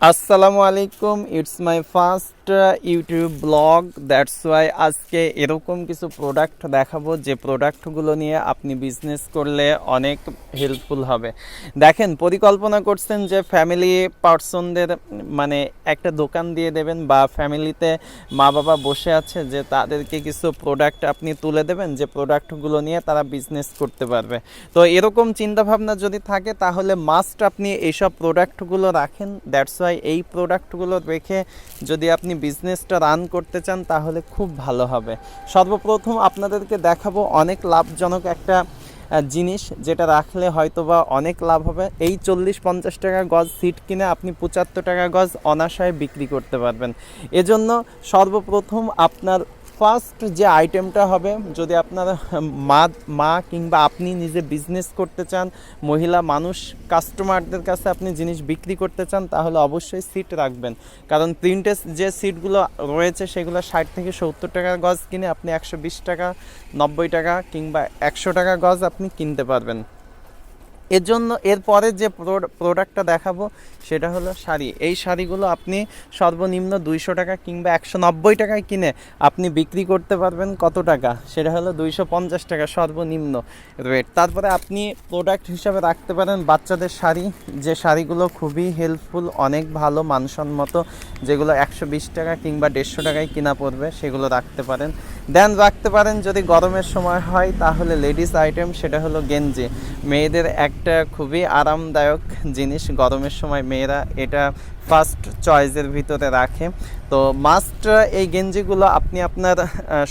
আসসালামু আলাইকুম it's my first YouTube blog that's why আজকে এরকম কিছু প্রোডাক্ট দেখাবো, যে প্রোডাক্টগুলো নিয়ে আপনি বিজনেস করলে অনেক হেল্পফুল হবে। দেখেন, পরিকল্পনা করছেন যে ফ্যামিলি পার্সনদের মানে একটা দোকান দিয়ে দেবেন বা ফ্যামিলিতে মা বাবা বসে আছে, যে তাদেরকে কিছু প্রোডাক্ট আপনি তুলে দেবেন, যে প্রোডাক্টগুলো নিয়ে তারা বিজনেস করতে পারবে। তো এরকম চিন্তাভাবনা যদি থাকে, তাহলে মাস্ট আপনি এইসব প্রোডাক্টগুলো রাখেন দ্যাটস ওয়াই এই প্রোডাক্টগুলো রেখে যদি আপনি বিজনেসটা রান করতে চান, তাহলে খুব ভালো হবে। সর্বপ্রথম আপনাদেরকে দেখাবো অনেক লাভজনক একটা জিনিস, যেটা রাখলে হয়তো বা অনেক লাভ হবে। এই চল্লিশ পঞ্চাশ টাকা গজ সিট কিনে আপনি পঁচাত্তর টাকা গজ অনাশায় বিক্রি করতে পারবেন। এজন্য সর্বপ্রথম আপনার ফার্স্ট যে আইটেমটা হবে, যদি আপনার মা মা কিংবা আপনি নিজে বিজনেস করতে চান, মহিলা মানুষ কাস্টমারদের কাছে আপনি জিনিস বিক্রি করতে চান, তাহলে অবশ্যই সিট রাখবেন। কারণ প্রিন্টের যে সিটগুলো রয়েছে, সেগুলো ষাট থেকে সত্তর টাকা গজ কিনে আপনি একশো বিশ টাকা, নব্বই টাকা কিংবা একশো টাকা গজ আপনি কিনতে পারবেন। এর জন্য এরপরে যে প্রোডাক্টটা দেখাবো সেটা হলো শাড়ি। এই শাড়িগুলো আপনি সর্বনিম্ন দুইশো টাকা কিংবা একশো নব্বই টাকায় কিনে আপনি বিক্রি করতে পারবেন কত টাকা? সেটা হলো দুইশো পঞ্চাশ টাকা সর্বনিম্ন রেট। তারপরে আপনি প্রোডাক্ট হিসাবে রাখতে পারেন বাচ্চাদের শাড়ি। যে শাড়িগুলো খুবই হেল্পফুল, অনেক ভালো, মানসম্মত, যেগুলো একশো বিশ টাকা কিংবা দেড়শো টাকায় কিনা পড়বে, সেগুলো রাখতে পারেন। দেন রাখতে পারেন যদি গরমের সময় হয়, তাহলে লেডিস আইটেম সেটা হলো গেঞ্জি। মেয়েদের একটা খুবই আরামদায়ক জিনিস গরমের সময় মেয়েরা এটা ফার্স্ট চয়েসের ভিতরে রাখে। তো মাস্ট এই গেঞ্জিগুলো আপনি আপনার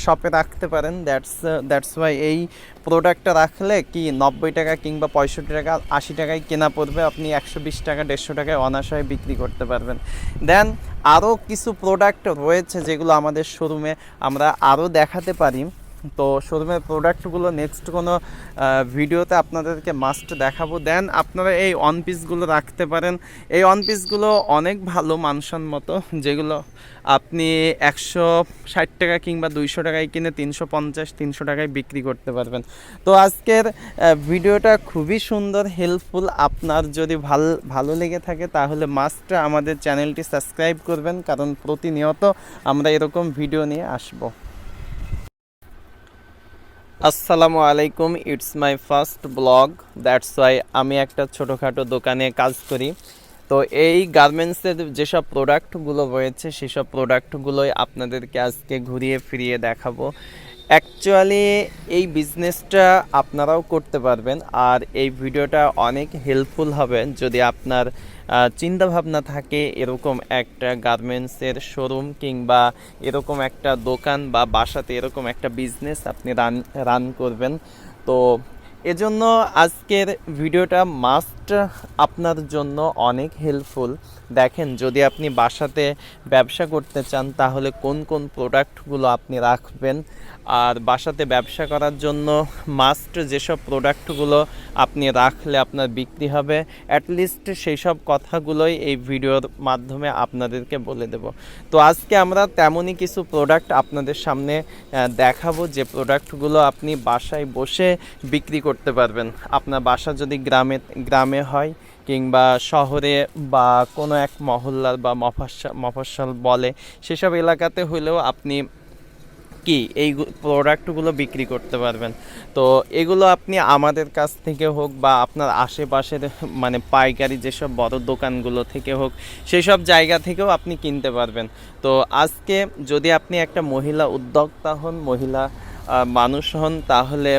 শপে রাখতে পারেন। দ্যাটস দ্যাটস ওয়াই এই প্রোডাক্টটা রাখলে কি নব্বই টাকা কিংবা পঁয়ষট্টি টাকা, আশি টাকায় কেনা পড়বে। আপনি একশো বিশ টাকা, দেড়শো টাকায় অনাশয়ে বিক্রি করতে পারবেন। দেন আরও কিছু প্রোডাক্ট রয়েছে যেগুলো আমাদের শোরুমে আমরা আরও দেখাতে পারি। তো শোরুমের প্রোডাক্টগুলো নেক্সট কোনো ভিডিওতে আপনাদেরকে মাস্ট দেখাবো। দেন আপনারা এই অন পিসগুলো রাখতে পারেন। এই অন পিসগুলো অনেক ভালো মানসম্মত যেগুলো আপনি একশো ষাট টাকা কিংবা দুইশো টাকায় কিনে তিনশো পঞ্চাশ, তিনশো টাকায় বিক্রি করতে পারবেন। তো আজকের ভিডিওটা খুবই সুন্দর হেল্পফুল আপনার যদি ভালো, ভালো লেগে থাকে তাহলে মাস্ট আমাদের চ্যানেলটি সাবস্ক্রাইব করবেন, কারণ প্রতিনিয়ত আমরা এরকম ভিডিও নিয়ে আসব। আসসালামু আলাইকুম it's my first blog that's why আমি একটা ছোটোখাটো দোকানে কাজ করি। তো এই গার্মেন্টসের যেসব প্রোডাক্টগুলো রয়েছে, সেসব প্রোডাক্টগুলোই আপনাদেরকে আজকে ঘুরিয়ে ফিরিয়ে দেখাবো। অ্যাকচুয়ালি এই বিজনেসটা আপনারাও করতে পারবেন আর এই ভিডিওটা অনেক হেল্পফুল হবে যদি আপনার চিন্তাভাবনা থাকে এরকম একটা গার্মেন্টসের শোরুম কিংবা এরকম একটা দোকান বা বাসাতে এরকম একটা বিজনেস আপনি রান রান করবেন। তো এজন্য আজকের ভিডিওটা মাস্ট আপনার জন্য অনেক হেল্পফুল দেখেন, যদি আপনি বাসাতে ব্যবসা করতে চান তাহলে কোন কোন প্রোডাক্টগুলো আপনি রাখবেন? আর বাসাতে ব্যবসা করার জন্য মাস্ট যেসব প্রোডাক্টগুলো আপনি রাখলে আপনার বিক্রি হবে অ্যাটলিস্ট সেই সব কথাগুলোই এই ভিডিওর মাধ্যমে আপনাদেরকে বলে দেব। তো আজকে আমরা তেমনই কিছু প্রোডাক্ট আপনাদের সামনে দেখাবো যে প্রোডাক্টগুলো আপনি বাসায় বসে বিক্রি করতে পারবেন। আপনার বাসা যদি গ্রামে গ্রামে হয় কিংবা শহরে বা কোনো এক মহল্লার বা মফস্বল মফস্বল বলে, সেসব এলাকাতে হলেও আপনি কি এই প্রোডাক্টগুলো বিক্রি করতে পারবেন? তো এগুলো আপনি আমাদের কাছ থেকে হোক বা আপনার আশেপাশের মানে পাইকারি যেসব বড় দোকানগুলো থেকে হোক সেই সব জায়গা থেকেও আপনি কিনতে পারবেন। তো আজকে যদি আপনি একটা মহিলা উদ্যোক্তা হন, মহিলা মানুষ হন, তাহলে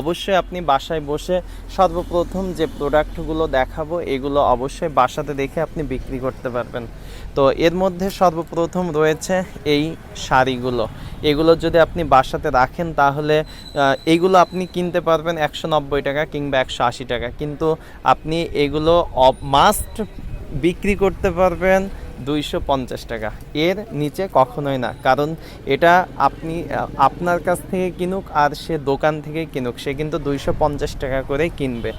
অবশ্যই আপনি বাসায় বসে সর্বপ্রথম যে প্রোডাক্টগুলো দেখাবো, এগুলো অবশ্যই বাসাতে দেখে আপনি বিক্রি করতে পারবেন। তো এর মধ্যে সর্বপ্রথম রয়েছে এই শাড়িগুলো। এগুলো যদি আপনি বাসাতে রাখেন, তাহলে এগুলো আপনি কিনতে পারবেন একশো নব্বই টাকা কিংবা একশো আশি টাকা। কিন্তু আপনি এগুলো মাস্ট বিক্রি করতে পারবেন দুইশো পঞ্চাশ টাকা। এর নিচে কখনোই না। কারণ এটা আপনি, আপনার কাছ থেকে কিনুক আর সে দোকান থেকে কিনুক, সে কিন্তু দুইশো পঞ্চাশ টাকা করে কিনবে।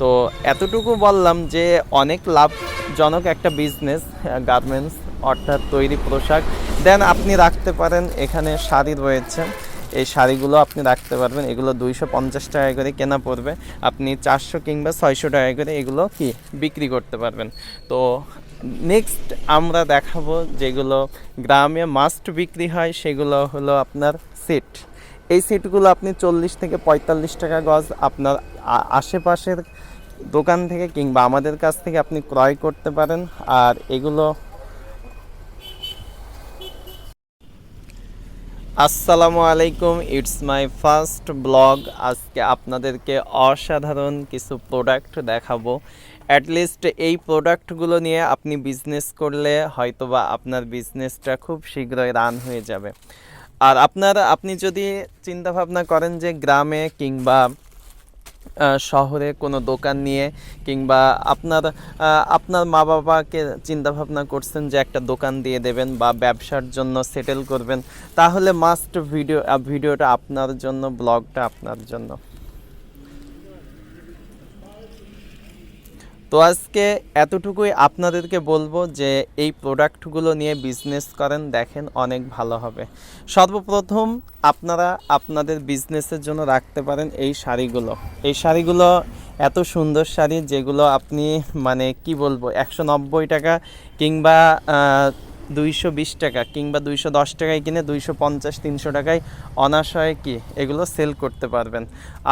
তো এতটুকু বললাম যে অনেক লাভজনক একটা বিজনেস গার্মেন্টস অর্থাৎ তৈরি পোশাক। দেন আপনি রাখতে পারেন, এখানে শাড়ি রয়েছে। এই শাড়িগুলো আপনি রাখতে পারবেন। এগুলো দুইশো পঞ্চাশ টাকা করে কেনা পড়বে। আপনি চারশো কিংবা ছয়শো টাকা করে এগুলো কি বিক্রি করতে পারবেন। তো নেক্সট আমরা দেখাবো যেগুলো গ্রামে মাস্ট বিক্রি হয়, সেগুলো হলো আপনার সেট এই সেটগুলো আপনি চল্লিশ থেকে পঁয়তাল্লিশ টাকা গজ আপনার আশেপাশের দোকান থেকে কিংবা আমাদের কাছ থেকে আপনি ক্রয় করতে পারেন। আর এগুলো আসসালামু আলাইকুম ইটস মাই ফার্স্ট ব্লগ আজকে আপনাদেরকে অসাধারণ কিছু প্রোডাক্ট দেখাবো। অ্যাটলিস্ট এই প্রোডাক্টগুলো নিয়ে আপনি বিজনেস করলে হয়তোবা আপনার বিজনেসটা খুব শীঘ্রই রান হয়ে যাবে। আর আপনার, আপনি যদি চিন্তা ভাবনা করেন যে গ্রামে কিংবা শহরে কোনো দোকান নিয়ে কিংবা আপনার আপনার মা বাবাকে চিন্তা ভাবনা করছেন যে একটা দোকান দিয়ে দেবেন বা ব্যবসার জন্য সেটেল করবেন, তাহলে মাস্ট ভিডিও ভিডিওটা আপনার জন্য ব্লগটা আপনার জন্য। তো আজকে এতটুকুই আপনাদেরকে বলব যে এই প্রোডাক্টগুলো নিয়ে বিজনেস করেন, দেখেন অনেক ভালো হবে। সর্বপ্রথম আপনারা আপনাদের বিজনেসের জন্য রাখতে পারেন এই শাড়িগুলো। এই শাড়িগুলো এত সুন্দর শাড়ি যেগুলো আপনি মানে কি বলব, একশো নব্বই টাকা কিংবা দুইশো বিশ টাকা কিংবা দুইশো দশ টাকায় কিনে দুইশো পঞ্চাশ, তিনশো টাকায় অনাশয়ে কি? এগুলো সেল করতে পারবেন।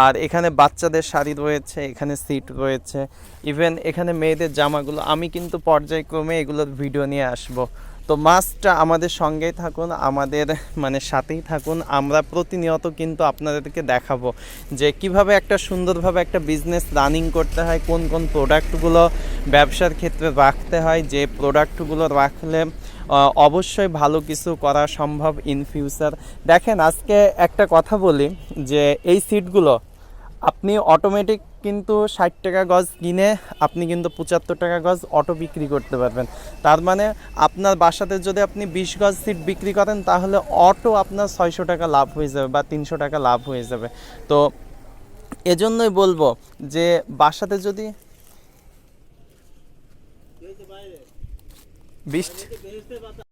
আর এখানে বাচ্চাদের শাড়ি রয়েছে, এখানে সিট রয়েছে। ইভেন এখানে মেয়েদের জামাগুলো, আমি কিন্তু পর্যায়ক্রমে এগুলোর ভিডিও নিয়ে আসব। তো মাস্টটা আমাদের সঙ্গেই থাকুন, আমাদের মানে সাথেই থাকুন। আমরা প্রতিনিয়ত কিন্তু আপনাদেরকে দেখাবো যে কীভাবে একটা সুন্দরভাবে একটা বিজনেস রানিং করতে হয়, কোন কোন প্রোডাক্টগুলো ব্যবসার ক্ষেত্রে রাখতে হয়, যে প্রোডাক্টগুলো রাখলে অবশ্যই ভালো কিছু করা সম্ভব ইন ফিউচার দেখেন, আজকে একটা কথা বলি যে এই সিটগুলো আপনি অটোমেটিক কিন্তু ষাট টাকা গজ কিনে আপনি কিন্তু পঁচাত্তর টাকা গজ অটো বিক্রি করতে পারবেন। তার মানে আপনার বাসাতে যদি আপনি বিশ গজ সিট বিক্রি করেন, তাহলে অটো আপনার ছয়শো টাকা লাভ হয়ে যাবে বা তিনশো টাকা লাভ হয়ে যাবে। তো এজন্যই বলব যে বাসাতে যদি বিশ